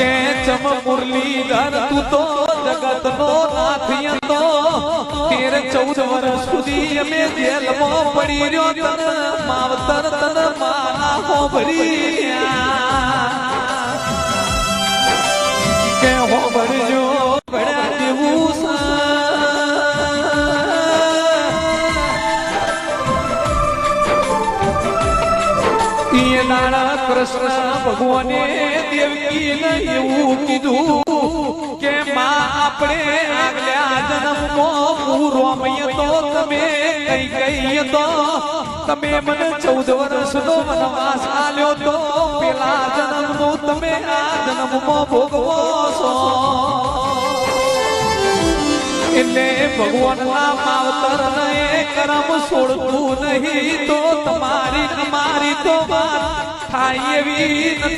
કે ચમ મુરલીધર તું તો જગતનો નાથ તો તેર ચૌદ વર્ષ સુધી અમે જેલમાં પડી રહ્યો તન, માવતર તન માના હોભરી. કે હોભરજો નાણા કૃષ્ણ ભગવાને દેવકીને એવું કીધું કે માં, આપણે આગલા જન્મમાં પૂરો તો તમે કઈ કઈ તો. તમે મને ચૌદ વર્ષનો વનવાસ આલ્યો તો, પેલા જન્મનો તમે આ જન્મમાં ભોગવો છો. એટલે ભગવાનના માવતર એ કરમ છોડતું નહીં તો અમારી તો વાત થાય એવી